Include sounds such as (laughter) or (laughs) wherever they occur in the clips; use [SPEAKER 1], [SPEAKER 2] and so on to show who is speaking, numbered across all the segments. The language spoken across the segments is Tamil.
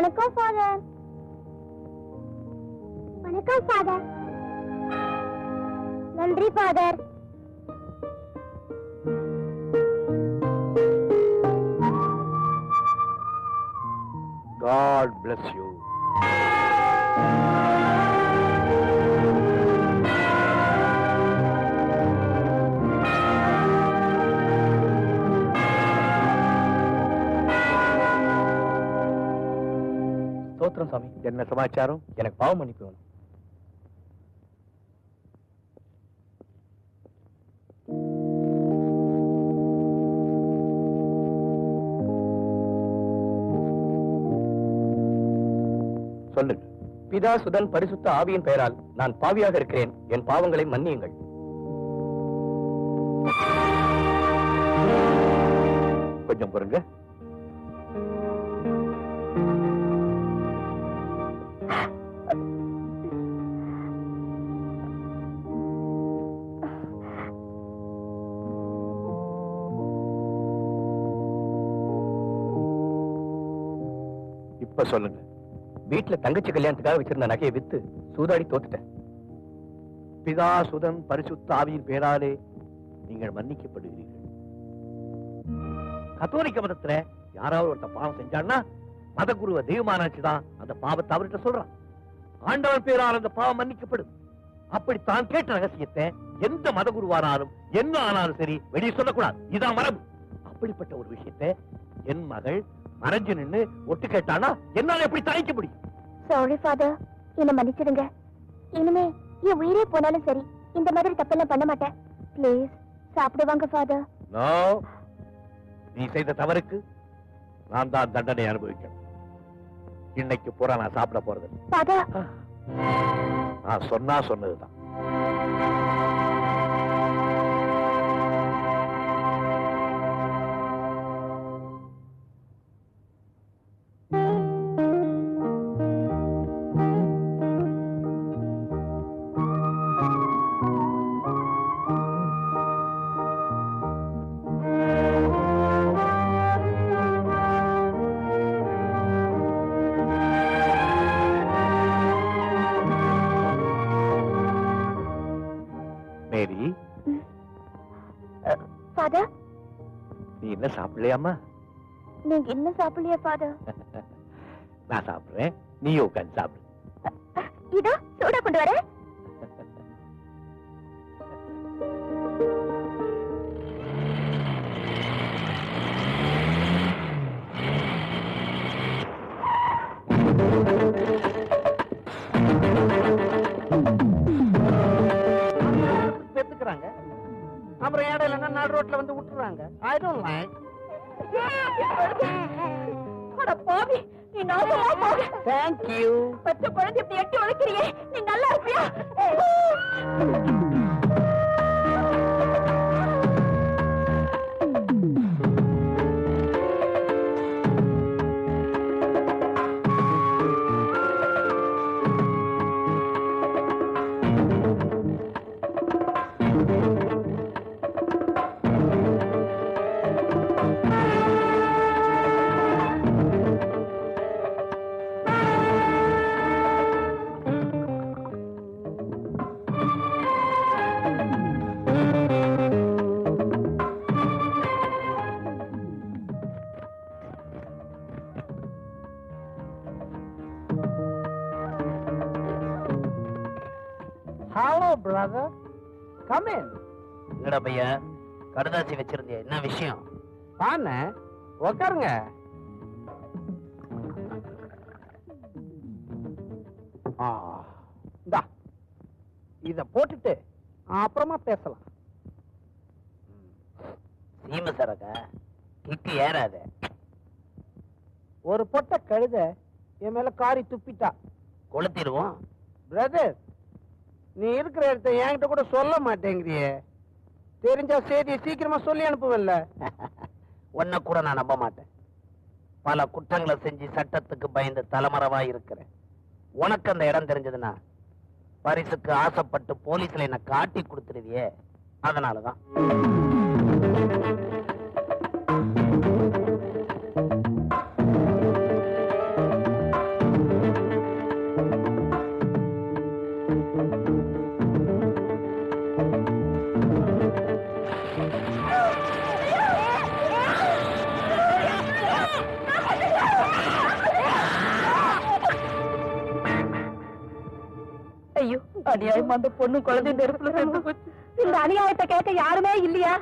[SPEAKER 1] வணக்கம் ஃபாதர் வணக்கம் ஃபாதர் நன்றி ஃபாதர்
[SPEAKER 2] காட் bless யூ
[SPEAKER 3] ஸ்தோத்திரம் சாமி
[SPEAKER 2] என்ன சமாச்சாரம்?
[SPEAKER 3] எனக்கு பாவம் மன்னிப்பு வேணும்.
[SPEAKER 2] சொல்லுங்க
[SPEAKER 3] பிதா சுதன் பரிசுத்த ஆவியின் பெயரால் நான் பாவியாக இருக்கிறேன். என் பாவங்களை மன்னியுங்கள்.
[SPEAKER 2] கொஞ்சம் பொறுங்க.
[SPEAKER 3] வீட்டுல தங்கச்சி கல்யாணத்துக்காக வச்சிருந்த நகையை வித்து சூதாடி தோத்துட்டேன்.
[SPEAKER 2] பிதா சுதன் பரிசுத்த ஆவியின் பேராலே நீங்கள் மன்னிக்கப்படுகிறீர்கள். கத்தோலிக்க மதத்துல யாராவது ஒருத்த பாவம் செஞ்சான்னா மத குருவ தெய்வமானாச்சுதான் அந்த பாவத்தை அவர்கிட்ட சொல்றான். ஆண்டவன் பேரால் அந்த பாவம் மன்னிக்கப்படும். அப்படி தான் கேட்ட ரகசியத்தை எந்த மத குருவானாலும் என்ன ஆனாலும் சரி வெளியே சொல்லக்கூடாது. இதான் மரபு. அப்படிப்பட்ட ஒரு விஷயத்தை என் மகள் மறைஞ்சு நின்னு ஒட்டு கேட்டானா என்னால எப்படி தாய்க்க முடியும்?
[SPEAKER 1] சாரி ஃபாதர் என்ன மன்னிச்சிடுங்க. இனிமே என் உயிரே போனாலும் சரி இந்த மாதிரி தப்பெல்லாம் பண்ண மாட்டேன். ப்ளீஸ் சாப்பிடுவாங்க ஃபாதர்
[SPEAKER 2] நோ நீ செய்த தவறுக்கு நான் தான் தண்டனை அனுபவிக்கணும். இன்னைக்கு பூரா நான் சாப்பிட போறது நான் சொன்னா சொன்னதுதான். மேரி.
[SPEAKER 1] ஃபாதர்
[SPEAKER 2] நீ என்ன சாப்பிடலையாமா
[SPEAKER 1] நீங்க இன்னும் சாப்பிடலையா ஃபாதர் (laughs)
[SPEAKER 2] நான் சாப்பிடுறேன். நீயும் உட்காந்து சாப்பிடு.
[SPEAKER 1] இதோ சூடா கொண்டு வரேன்.
[SPEAKER 4] அப்புறம் இடையில நாலு ரோட்ல வந்து விட்டுறாங்க ஐ டோன்ட் லைக்
[SPEAKER 1] அட பாவி நீ நாசமா போக.
[SPEAKER 4] தேங்க் யூ
[SPEAKER 1] பச்சை குழந்தை இப்படி எட்டி உழைக்கிறியே நீ நல்லா இருப்பியா? (laughs)
[SPEAKER 5] கடுதாசி வச்சிருந்திய? என்ன விஷயம்?
[SPEAKER 4] வாண்ணே உக்காருங்க. இத போட்டுட்டு அப்புறமா பேசலாம்.
[SPEAKER 5] சீம சரக்கா கிக்கு ஏறாத.
[SPEAKER 4] ஒரு பொட்ட கழுத என் மேல காரி துப்பிட்டா.
[SPEAKER 5] கொளுத்திடுவோம்.
[SPEAKER 4] பிரதர் நீ இருக்கிற இடத்த என்கிட்ட கூட சொல்ல மாட்டேங்கிறியே. தெரிஞ்சா செய்தியை சீக்கிரமா சொல்லி அனுப்புவல்ல
[SPEAKER 5] உன்னை கூட நான் நம்ப மாட்டேன். பல குற்றங்களை செஞ்சு சட்டத்துக்கு பயந்து தலைமறைவா இருக்கிறேன். உனக்கு அந்த இடம் தெரிஞ்சதுன்னா பரிசுக்கு ஆசைப்பட்டு போலீஸ்ல என்ன காட்டி கொடுத்துருவியே. அதனாலதான்.
[SPEAKER 6] அநியாயமா அந்த பொண்ணு குழந்தை நெருப்புல சேர்ந்து போச்சு இந்த அநியாயத்தை கேட்க யாருமே இல்லையா?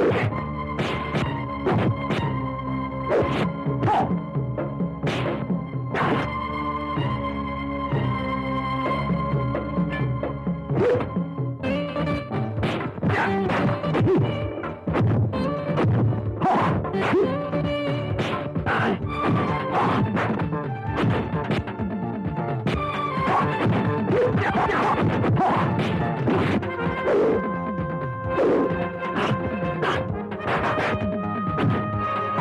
[SPEAKER 6] you.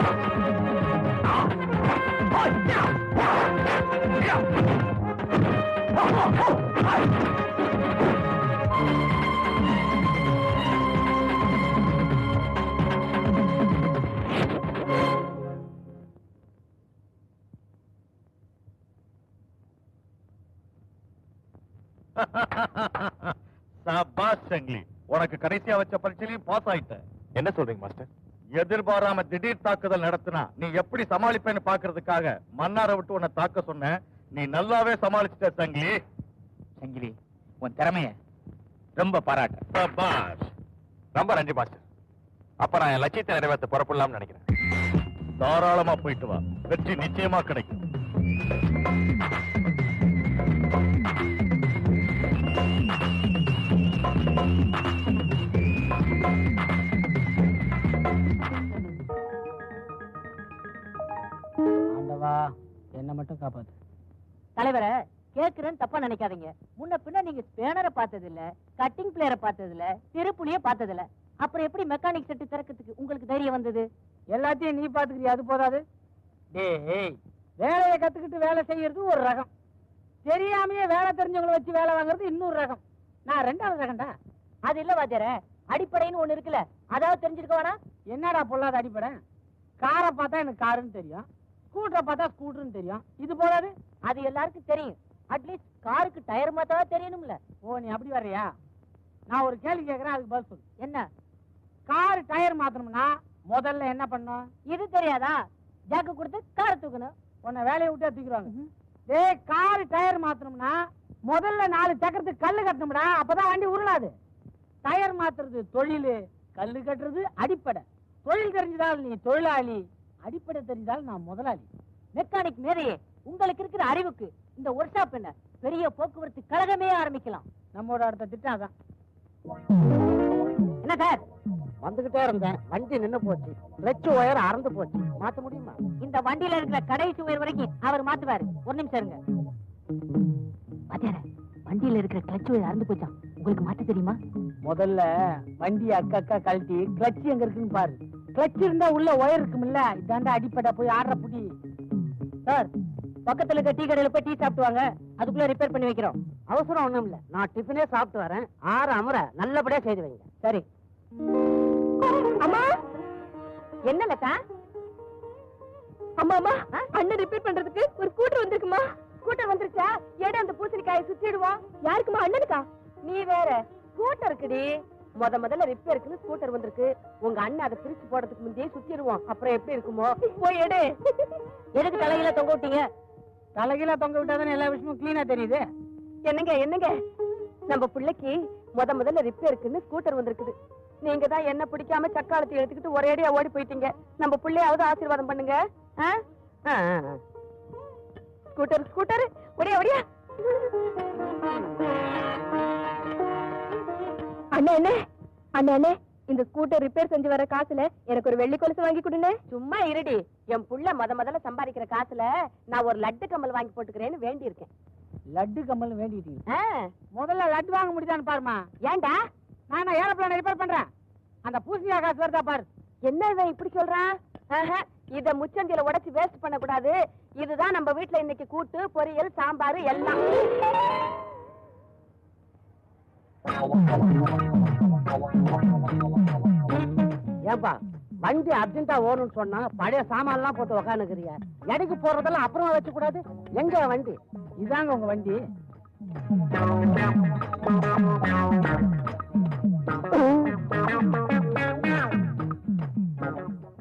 [SPEAKER 6] (laughs)
[SPEAKER 2] சபாஷ் சங்கிலி உனக்கு கடைசியா வச்ச பரீட்சையிலையும் பாஸ் ஆயிட்ட.
[SPEAKER 7] என்ன சொல்றீங்க மாஸ்டர்
[SPEAKER 2] எதிர்பாராம திடீர் தாக்குதல் நடத்தினா நீ எப்படி சமாளிப்பேன்னு பாக்குறதுக்காக மன்னாரை விட்டு உன்னை தாக்க சொன்னேன் நீ நல்லாவே சமாளிச்சிட்ட சங்கிலி.
[SPEAKER 5] சங்கிலி உன் திறமைய ரொம்ப பாராட்ட.
[SPEAKER 7] ரொம்ப நன்றி மாஸ்டர் அப்ப நான் என் லட்சியத்தை நிறைவேற்ற புறப்படலாம்னு நினைக்கிறேன்.
[SPEAKER 2] தாராளமா போயிட்டு வா. வெற்றி நிச்சயமா கிடைக்கும்.
[SPEAKER 6] ஆண்டவா என்ன மட்டும் காப்பாத்து.
[SPEAKER 8] தலைவரை கேக்குறேன்னு தப்பா நினைக்காதீங்க. முன்ன பின்ன நீங்க ஸ்பேனரை பார்த்தது இல்ல கட்டிங் பிளேயரை பார்த்தது இல்ல திருப்புலிய பார்த்தது இல்ல அப்புறம் எப்படி மெக்கானிக் செட்டு திறக்கிறதுக்கு உங்களுக்கு தைரியம் வந்தது?
[SPEAKER 6] எல்லாத்தையும் நீ பாத்துக்கிறியா அது போதாது. டேய் வேலையை கத்துக்கிட்டு வேலை செய்யறது ஒரு ரகம். தெரியாமையே வேலை தெரிஞ்சவங்களை வச்சு வேலை வாங்குறது இன்னொரு ரகம். நான் ரெண்டாவது ரகம்டா.
[SPEAKER 8] அது இல்ல வாத்தியார அடிப்படைன்னு ஒண்ணு இருக்குல்ல அதாவது தெரிஞ்சிருக்க வேணாம்
[SPEAKER 6] என்னடா பொல்லாத அடிப்படை? காரை பார்த்தா எனக்கு காருன்னு தெரியும். ஸ்கூட்டரை பார்த்தா ஸ்கூட்டர்னு தெரியும். இது போதாது
[SPEAKER 8] அது எல்லாருக்கும் தெரியும். அட்லீஸ்ட் காருக்கு டயர் மாத்தா தெரியணும்ல.
[SPEAKER 6] ஓ நீ அப்படி வர்றியா? நான் ஒரு கேள்வி கேட்கறேன் அதுக்கு பதில் சொல்லு.
[SPEAKER 8] என்ன?
[SPEAKER 6] கார் டயர் மாத்தணும்னா முதல்ல என்ன பண்ணும்?
[SPEAKER 8] இது தெரியாதா? ஜாக்கு கொடுத்து காரை தூக்கணும்.
[SPEAKER 6] உன்னை வேலையை விட்டே தூக்கிடுவாங்க. டேய் கார் டயர் மாத்தணும்னா முதல்ல நாலு சக்கரத்துக்கு கல்லு கட்டணும்டா. அப்பதான் வண்டி உருளாது. டயர் மாத்துறது தொழில் கல்லு கட்டுறது அடிப்படை. தொழில் தெரிஞ்சதால் நீ தொழிலாளி. அடிப்படை தெரிஞ்சால் நான் முதலாளி.
[SPEAKER 8] மெக்கானிக் மேதையே உங்களுக்கு இருக்கிற அறிவுக்கு இந்த ஒர்க் ஷாப் என்ன? பெரிய போக்குவரத்து கழகமே ஆரம்பிக்கலாம்.
[SPEAKER 6] நம்மோட அடுத்த திட்டம் அதான்.
[SPEAKER 8] என்ன சார்?
[SPEAKER 6] வந்துகிட்டே இருந்தேன். வண்டி நின்னு போச்சு. கிளச் ஒயர் அறந்து போச்சு. மாத்த முடியுமா?
[SPEAKER 8] இந்த வண்டியில இருக்கிற கடைசி உயர் வரைக்கும் அவர் மாத்துவாரு. ஒரு நிமிஷம் இருங்க. வண்டியில இருக்கிற கிளச் உயர் அறந்து போச்சா? உங்களுக்கு மாத்த தெரியுமா?
[SPEAKER 6] முதல்ல வண்டி அக்கா அக்கா கழட்டி கிளச் எங்க இருக்குன்னு பாரு. கிளச் இருந்தா உள்ள ஒயர் இருக்கும்ல இதாண்டா அடிப்படை போய் ஆடுற புடி.
[SPEAKER 8] சார் பக்கத்துல இருக்க டீ கடையில போய் டீ சாப்பிட்டு வாங்க அதுக்குள்ள ரிப்பேர் பண்ணி வைக்கிறோம்.
[SPEAKER 6] அவசரம் ஒண்ணும் இல்ல. நான் டிஃபனே சாப்பிட்டு வரேன். ஆறு அமர நல்லபடியா செய்து வைங்க.
[SPEAKER 8] சரி.
[SPEAKER 9] அம்மா?
[SPEAKER 8] என்ன லதா?
[SPEAKER 9] அம்மா அம்மா அண்ணன் ரிப்பேர் பண்றதுக்கு ஒரு ஸ்கூட்டர் வந்திருக்குமா? ஸ்கூட்டர் வந்துருச்சா? ஏடா அந்த பூசணிக்காயை சுத்திடுவோம். யாருக்குமா அண்ணனுக்கா?
[SPEAKER 8] நீ வேற. ஸ்கூட்டர் இருக்குடி. முத முதல்ல ரிப்பேருக்குன்னு ஸ்கூட்டர் வந்திருக்கு. உங்க அண்ணன் அதை பிரிச்சு போடுறதுக்கு முந்தையே சுத்திடுவோம். அப்புறம் எப்படி இருக்குமோ?
[SPEAKER 9] போய் எடு.
[SPEAKER 8] எதுக்கு தலையில தொங்க விட்டீங்க?
[SPEAKER 6] தலைகீழ தொங்க விட்டாதானே எல்லா விஷயமும் கிளீனா தெரியுது?
[SPEAKER 8] என்னங்க என்னங்க? நம்ம பிள்ளைக்கு முத முதல்ல ரிப்பேருக்குன்னு ஸ்கூட்டர் வந்திருக்குது. நீங்க தான் என்ன பிடிக்காம சக்காலத்தை எடுத்துக்கிட்டு ஒரேடியா ஓடி போயிட்டீங்க. நம்ம பிள்ளையாவது ஆசீர்வாதம் பண்ணுங்க. ஸ்கூட்டர் ஸ்கூட்டர் ஒடியா ஒடியா
[SPEAKER 9] அண்ணா இந்த ஸ்கூட்டர் ரிப்பேர் செஞ்சு வர காசுல எனக்கு ஒரு வெள்ளி கொலுசு வாங்கி கொடுங்க
[SPEAKER 8] சும்மா இருடி. என் புள்ள முத முதல்ல சம்பாதிக்கிற காசுல நான் ஒரு லட்டு கம்மல் வாங்கி போட்டுக்கிறேன்னு வேண்டி இருக்கேன்
[SPEAKER 6] லட்டு கம்மல் வேண்டிட்டீங்க. முதல்ல லட்டு வாங்க முடியுதான்னு பாருமா
[SPEAKER 8] ஏன்டா?
[SPEAKER 6] நான் ஏரோப்ளான் ரிப்பேர் பண்றேன். அந்த பூசணியா காசு வருதா பாரு.
[SPEAKER 8] என்ன இவன் இப்படி சொல்றான்? ஆஹா, இத முச்சந்தில உடைச்சு வேஸ்ட் பண்ண கூடாது இதுதான் நம்ம வீட்ல இன்னைக்கு கூட்டு பொரியல் சாம்பார் எல்லாம்.
[SPEAKER 6] ஏன்பா வண்டி அர்ஜென்ட்டா ஓடணும்னு சொன்னா பழைய சாமான்லாம் போட்டு உக்காந்துக்கிறிய? எடைக்கு போறதெல்லாம் அப்புறமா வச்சு கூடாது எங்க வண்டி? இதாங்க உங்க வண்டி.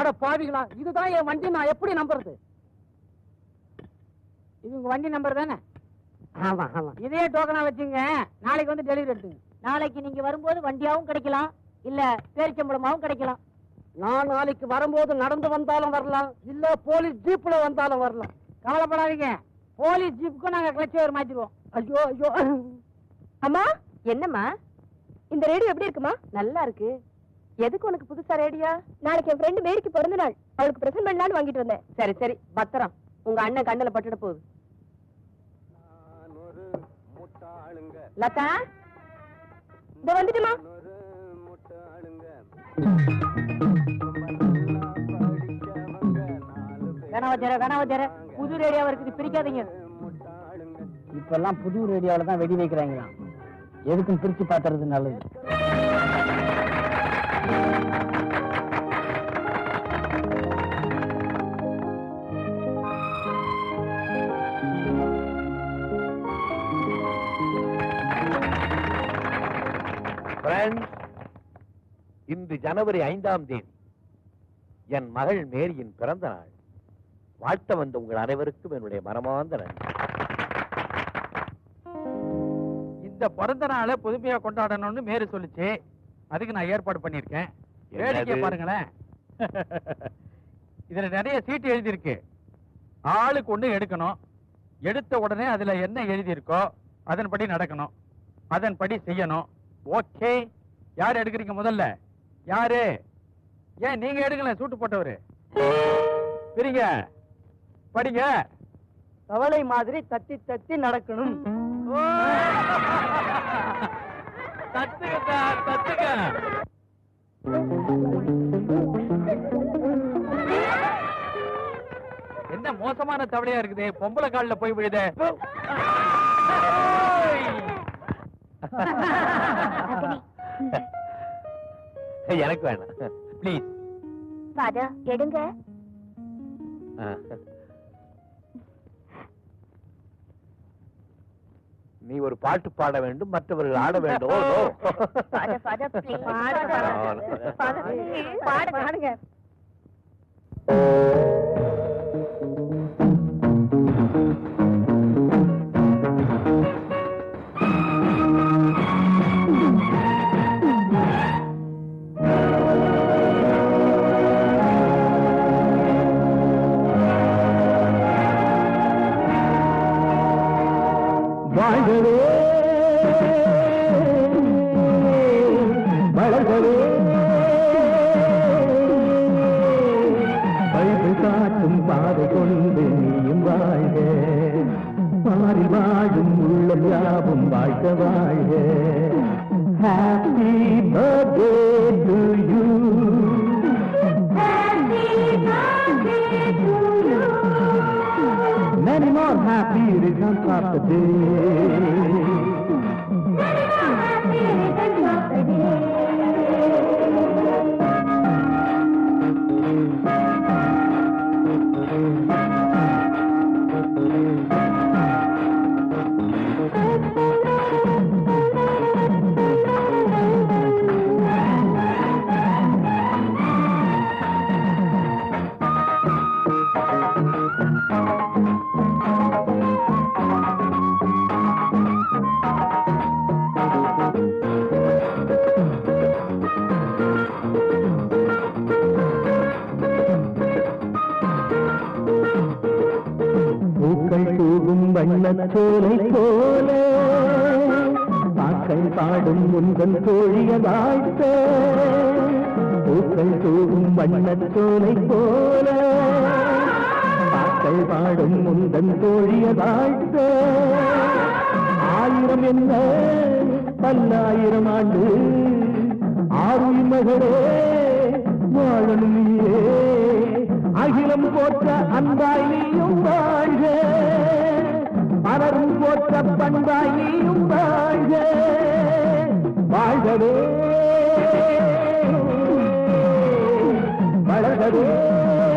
[SPEAKER 6] அட பாவிகளா இதுதான் என் வண்டி நான் எப்படி நம்புறது? இது உங்க வண்டி நம்பர் தானே? ஆமா ஆமா. இதே டோக்கனா வச்சுங்க. நாளைக்கு வந்து டெலிவரி எடுத்துங்க. நாளைக்கு நீங்க வரும்போது வண்டியாவும் கிடைக்கலாம். இல்ல பேரிச்சம்பளமாவும் கிடைக்கலாம். நான் நாளைக்கு வரும்போது நடந்து வந்தாலும் வரலாம். இல்ல போலீஸ் ஜீப்ல வந்தாலும் வரலாம். கவலைப்படாதீங்க. போலீஸ் ஜீப்புக்கும் நாங்க கிளச் ஓவர் மாத்திடுவோம் ஐயோ ஐயோ.
[SPEAKER 8] அம்மா என்னம்மா? இந்த ரேடியோ எப்படி இருக்குமா? நல்லா இருக்கு. எதுக்கு உனக்கு புதுசா ரேடியோ?
[SPEAKER 9] நாளைக்கு என் ஃப்ரெண்டு மேரிக்கு பிறந்த நாள். அவளுக்கு பிரசன்ட் பண்ணலான்னு வாங்கிட்டு வந்தேன்.
[SPEAKER 8] சரி சரி. பத்திரம். உங்க அண்ணன் கண்ணுல பட்டுட போகுது. லதா?
[SPEAKER 9] இந்த வந்துட்டுமா?
[SPEAKER 6] கனவச்சர கனவச்சர. புது ரேடியோவா இருக்குது பிரிக்காதீங்க. இப்பெல்லாம் புது ரேடியோல தான் வெடி வைக்கிறாங்களாம். எதுக்கும் பிரித்து பார்த்துறது நல்லது.
[SPEAKER 2] இன்று ஜனவரி ஐந்தாம் தேதி. என் மகள் மேரியின் பிறந்த நாள். வாழ்த்த வந்த உங்கள் அனைவருக்கும் என்னுடைய மனமார்ந்த நன்றி.
[SPEAKER 10] இந்த பிறந்த நாளை புதுமையா கொண்டாடணும்னு மேரி சொல்லுச்சு. அதுக்கு நான் ஏற்பாடு பண்ணியிருக்கேன். வேடிக்கை? பாருங்களேன். (laughs) இதுல நிறைய சீட்டு எழுதியிருக்கு. ஆளுக்கு ஒண்ணு எடுக்கணும். எடுத்த உடனே அதுல என்ன எழுதியிருக்கோ அதன்படி நடக்கணும். அதன்படி செய்யணும். ஓகே. யார் எடுக்கிறீங்க முதல்ல? யாரு? ஏன் நீங்க எடுக்கல சூட்டு போட்டவரு? பிரிங்க. படிங்க.
[SPEAKER 6] தவளை மாதிரி தத்தி தத்தி நடக்கணும்.
[SPEAKER 10] தத்துங்க சார், தத்துங்க என்ன மோசமான தவளையா இருக்குது? பொம்பளை கால்ல போய் விழுதே. (laughs)
[SPEAKER 2] எனக்கு வேணாம். ப்ளீஸ்
[SPEAKER 9] ஃபாதர் எடுங்க.
[SPEAKER 2] நீ ஒரு பாட்டு பாட வேண்டும் மற்றவர்கள் ஆட வேண்டும். ஓ,
[SPEAKER 11] வளர்கவே பைபிள் காட்டும் பாதை கொண்டு நீயும் வாழ்க. பாரில் வாழும் உள்ளம் யாவும் வாழ்க வாழ்க. Happy birthday to you Many more happy returns of the day. வண்ணச்சோலை போல பாக்கள் பாடும் உந்தன் தோழிய வாழ்த்த பூக்கள் தூவும் வண்ணச்சோலை போல பாக்கள் பாடும் உந்தன் தோழிய வாழ்த்த ஆயிரம் என்ன? பல்லாயிரம் ஆண்டு. ஆறு மகளே வாழணும் நீயே. அகிலம் போற்ற அன்பாய் நீயும் வாழ்க. போற்ற பண்பாய் நீயும் வாழ்க. வாழ்கவே. வளர்கவே.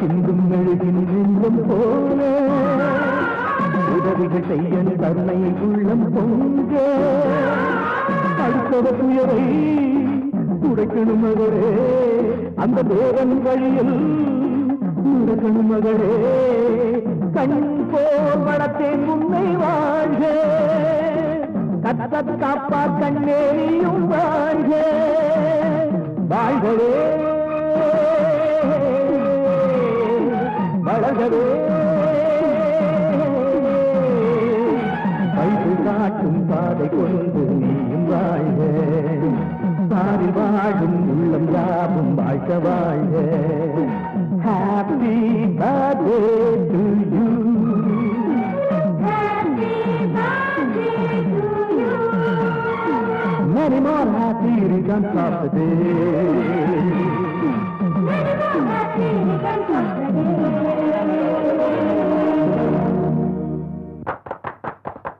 [SPEAKER 11] சிந்தும் மெழுகின் நெஞ்சம் போல. உதவிகள் செய்ய தன்னை உள்ளம் பொங்க. அடுத்தவர் துயரை துடைக்கணும் மகளே அந்த தேவன் வழியில் நடக்கணும் மகளே. கண் போல் வளத்தை உண்மை வாழ்க. கத்த காப்பா கண்ணேரியும் வாழ்க. வாழ்களே. வளர்கவே வயது காட்டும் பாதை கொண்டு நீயும் வாழ்க. பாரில் வாழும் உள்ளம் யாவும் வாழ்க வாழ்க. Happy birthday to you Many more happy returns of the day.